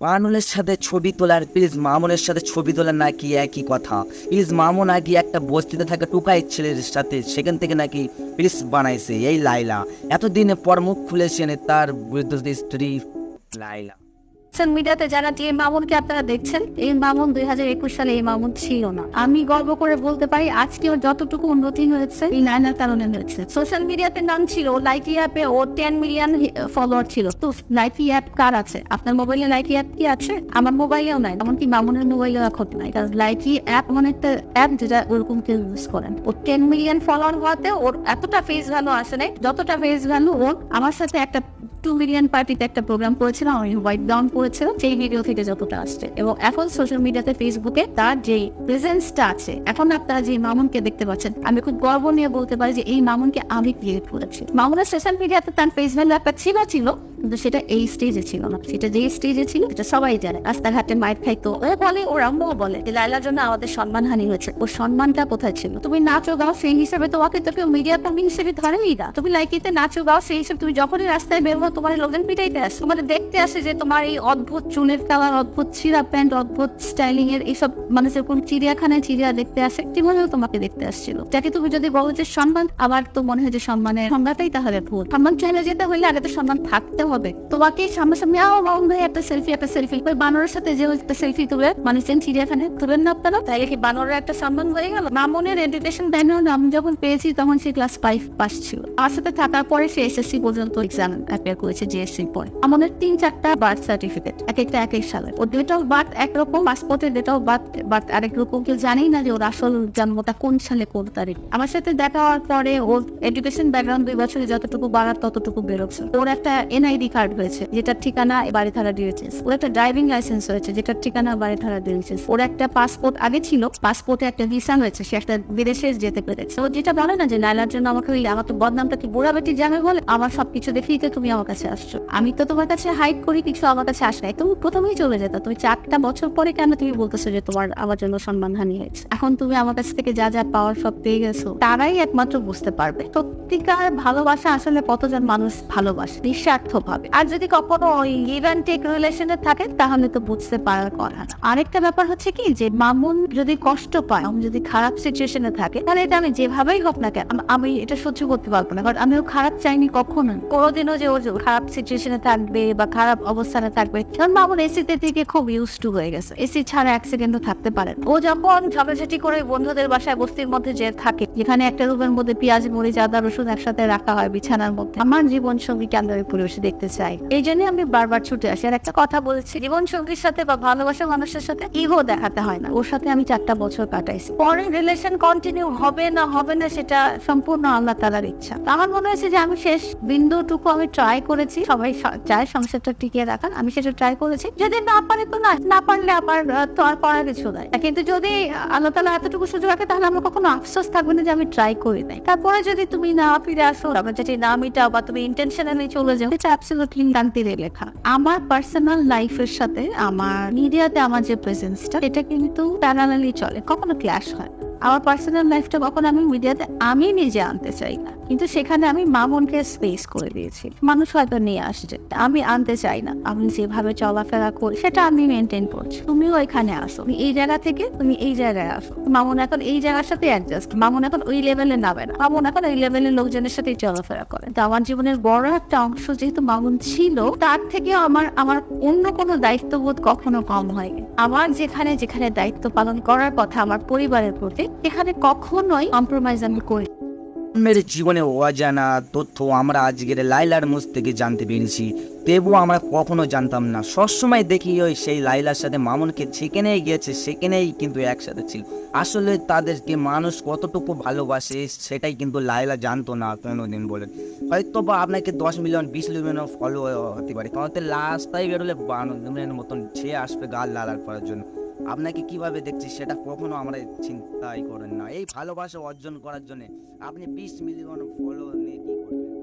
পানুলের সাথে ছবি তোলার প্লিজ মামুনের সাথে ছবি তোলার নাকি একই কথা। প্লিজ মামুন নাকি একটা বস্তিতে থাকা টুকাই ছেলের সাথে, সেখান থেকে নাকি প্লিজ বানাইছে, এই লাইলা। এতদিনে পর মুখ খুলেছেন তার বৃদ্ধ স্ত্রী লাইলা। সোশ্যাল মিডিয়াতে যারা যে মামুনকে আপনারা দেখছেন, এই মামুন দুই হাজার একুশ সালে এই মামুন ছিল না। আমি গর্ব করে বলতে পারি, আজকে ওর যতটুকু উন্নতি হয়েছে, এই নায়নার কারণে হয়েছে। সোশ্যাল মিডিয়াতে নাম ছিল লাইকি অ্যাপে ওর টেন মিলিয়ন ফলোয়ার ছিল। তো লাইকি অ্যাপ কার আছে? আপনার মোবাইলে লাইকি অ্যাপ কি আছে? আমার মোবাইলেও নাই, এমনকি মামুনের মোবাইলেও এখন নাই। কারণ লাইকি অ্যাপ এমন একটা অ্যাপ যেটা ওরকম কেউ ইউজ করেন ওর টেন মিলিয়ন ফলোয়ার হওয়াতে ওর এতটা ফেস ভ্যালু আসে নাই, যতটা ফেস ভ্যালু ওর, আমার সাথে একটা টু মিলিয়ন পার্টিতে একটা প্রোগ্রাম করেছিলাম, আমি হোয়াইট ডাউন করেছিলাম। সেই ভিডিও থেকে যতটা আসছে। এবং এখন সোশ্যাল মিডিয়াতে ফেসবুকে তার যে প্রেজেন্সটা আছে, এখন আপনারা যে মামুনকে দেখতে পাচ্ছেন, আমি খুব গর্ব নিয়ে বলতে পারি যে এই মামুনকে আমি ক্রিয়েট করেছি। মামুনের সোশ্যাল মিডিয়াতে তার ফেস ভ্যালু একটা ছিল ছিল, কিন্তু সেটা এই স্টেজে ছিল না। সেটা যে স্টেজে ছিল, সেটা সবাই জানে। রাস্তাঘাটে মাইর খাইতো। ও বলে ওর আম্মুও বলে লাইলার জন্য আমাদের সম্মানহানি হয়েছে। ওর সম্মানটা কোথায় ছিল? তুমি নাচো গাও, সেই হিসাবে তোমাকে তো কেউ মিডিয়া কর্মী হিসেবে ধরেই না। তুমি লাইকিতে নাচো গাও, সেই হিসেবে তুমি যখনই রাস্তায় বের তোমার লোকজন পিটাইতে আসে। তোমাদের দেখতে আসে যে তোমার এই অদ্ভুত চুলের কালার, অদ্ভুত ছিঁড়া প্যান্ট, অদ্ভুত স্টাইলিং এর এইসব মানে যেরকম চিড়িয়াখানায় চিড়িয়া দেখতে আসে তেমনিও তোমাকে দেখতে আসছিল। যাকে তুমি যদি বলো যে সম্মান, আমার তো মনে হয় যে সম্মানের সংজ্ঞাটাই তাহলে ভুল। সম্মান চাইলে যেতে হইলে আগে তো সম্মান থাকতে হবে। তোমাকে সামনাসামনি আও মামুন ভাই, একটা সেলফি একটা সেলফি ওই বানরের সাথে যে একটা সেলফি তুলে মানুষজন চিড়িয়াখানায় তুলেন না আপনারা? তাই কি বানরের একটা সম্মান হয়ে গেল? মামুনের এডুকেশন ব্যাকগ্রাউন্ড আমি যখন পেয়েছি তখন সে ক্লাস ফাইভ পাস ছিল। আমার সাথে থাকার পরে সে এসএসসি পর্যন্ত এক্সাম অ্যাপিয়ার করেছে জিএসসি পরে আমাদের তিন, চারটা বার্থ সার্টিফিকেট এক একটা এক এক সালের। ওর ডেট অফ বার্থ একরকম পাসপোর্টের ডেট অফ বার্থ বার্থ আরেক রকম। কেউ জানেই না যে ওর আসল জন্মটা কোন সালে, কোন তারিখ। আমার সাথে দেখা হওয়ার পরে ওর এডুকেশন ব্যাকগ্রাউন্ড দুই বছরে যতটুকু বাড়ার ততটুকু বেরোচ্ছে। ওর একটা এনআইডি কার্ড হয়েছে যেটার ঠিকানা বাড়ি থানা ডিএচএস ওর একটা ড্রাইভিং লাইসেন্স হয়েছে যেটার ঠিকানা বাড়ি থানা ডিএচএস ওর একটা পাসপোর্ট আগে ছিল পাসপোর্টে একটা ভিসা হয়েছে সে একটা বিদেশে যেতে পেরেছে। ও যেটা বলে না যে নাইলার জন্য আমাকে আমার তো বদনামটা কি বুড়া বেটি জানে বলে? আমার সবকিছু দেখেই তো তুমি আমার কাছে আসছো। আমি তো তোমার কাছে হাইট করি, কিছু আমার কাছে আসে নাই। তুমি প্রথমেই চলে যেত। তুমি চারটা বছর পরে কেন তুমি বলতেছো যে তোমার আমার জন্য সম্মানহানি হয়েছে? এখন তুমি আমার কাছ থেকে যা যা পাওয়ার সব পেয়ে গেছো, তারাই একমাত্র বুঝতে পারবে। সত্যিকার ভালোবাসা আসলে কতজন মানুষ ভালোবাসে? নিঃস্বার্থ ভাবে আর যদি কখনো ওই অ্যান্ড টেক রিলেশনে থাকে, তাহলে তো বুঝতে পারার কথা না। আরেকটা ব্যাপার হচ্ছে কি, যে মামুন যদি কষ্ট পায়, মামুন যদি খারাপ সিচুয়েশনে থাকে, তাহলে এটা আমি যেভাবেই হোক না কেন, আম- আমি এটা সহ্য করতে পারব না। কারণ আমিও খারাপ চাইনি কখনো কোনোদিনও যে ও খারাপ সিচুয়েশনে থাকবে বা খারাপ অবস্থানে থাকবে। কারণ মামুন এসিতে থেকে খুব ইউজ টু হয়ে গেছে। এসি ছাড়া এক সেকেন্ডও থাকতে পারে ও যখন ঝগড়াঝাটি করে বন্ধুদের বাসায় বস্তির মধ্যে যে থাকে, যেখানে একটা রুমের মধ্যে পেঁয়াজ, মরিচ, আদা, রসুন একসাথে রাখা হয় বিছানার মধ্যে, আমার জীবন সঙ্গীকে আমি ওই পরিবেশে দেখতে চাই। এই জন্য আমি বারবার ছুটে আসি। আর একটা কথা বলেছি জীবন সঙ্গীর সাথে বা ভালোবাসা মানুষের সাথে ইগো দেখাতে হয় না। ওর সাথে আমি চারটা বছর কাটাইছি। পরে রিলেশন কন্টিনিউ হবে না হবে না, সেটা সম্পূর্ণ আল্লাহ তালার ইচ্ছা। আমার মনে হয়েছে যে আমি শেষ বিন্দুটুকু আমি ট্রাই করেছি সবাই চায় সংসারটা টিকিয়ে রাখার। আমি সেটা ট্রাই করেছি। যদি না পারে তো না না পারলে আহ, তো আর করার কিছু নাই। কিন্তু যদি আল্লাহ তালা এতটুকু সুযোগ রাখে তাহলে আমার কখনো আফসোস থাকবে না যে আমি ট্রাই করি নাই। তারপরে যদি তুমি না ফিরে আসো আবার যদি না মিটাও বা তুমি ইন্টেনশনালি চলে যাও এটা অ্যাবসলিউটলি শান্তির লেখা। আমার পার্সোনাল লাইফের সাথে আমার মিডিয়াতে আমার যে প্রেজেন্সটা এটা কিন্তু প্যারালালি চলে। কখনো ক্ল্যাশ হয়। আমার পার্সোনাল লাইফটা কখন আমি মিডিয়াতে আমি নিজে আনতে চাই না। কিন্তু সেখানে আমি মামনকে স্পেস করে দিয়েছি। মানুষ হয়তো নিয়ে আসছে। আমি আনতে চাই না। আমি যেভাবে চলাফেরা করি, সেটা আমি মেনটেন করছি। তুমিও এখানে আসো। এই জায়গা থেকে, তুমি এই জায়গায় আসো। মামুন এখন এই জায়গার সাথে অ্যাডজাস্ট মামুন এখন ওই লেভেলে নামে না। মামুন এখন ওই লেভেলের লোকজনের সাথে চলাফেরা করে। তো আমার জীবনের বড় একটা অংশ যেহেতু মামুন ছিল, তার থেকে আমার আমার অন্য কোনো দায়িত্ববোধ কখনো কম হয়নি। আমার যেখানে যেখানে দায়িত্ব পালন করার কথা আমার পরিবারের প্রতি এখানে কখনোই কম্প্রোমাইজ আমি করি। মেরে জীবনে অজানা তথ্য আমরা আজকের লাইলার মুখ থেকে জানতে পেরেছি তবুও আমরা কখনো জানতাম না সবসময় দেখি ওই সেই লাইলার সাথে মামুনকে যেখানেই গিয়েছে সেখানেই কিন্তু একসাথে ছিল আসলে তাদেরকে মানুষ কতটুকু ভালোবাসে সেটাই কিন্তু লাইলা জানতো না কোনোদিন বলে হয়তো বা আপনাকে দশ মিলিয়ন বিশ মিলিয়ন ফলো হতে পারে কারণ লাস্টটাই বেরোলে বান্ন মিলিয়নের মতন ছেয়ে আসবে গাল লালার করার জন্য আপনাকে কীভাবে দেখছি সেটা কখনো আমরা চিন্তাই করেন না। এই ভালোবাসা অর্জন করার জন্য আপনি বিশ মিলিয়ন ফলো নিয়ে কি করবেন?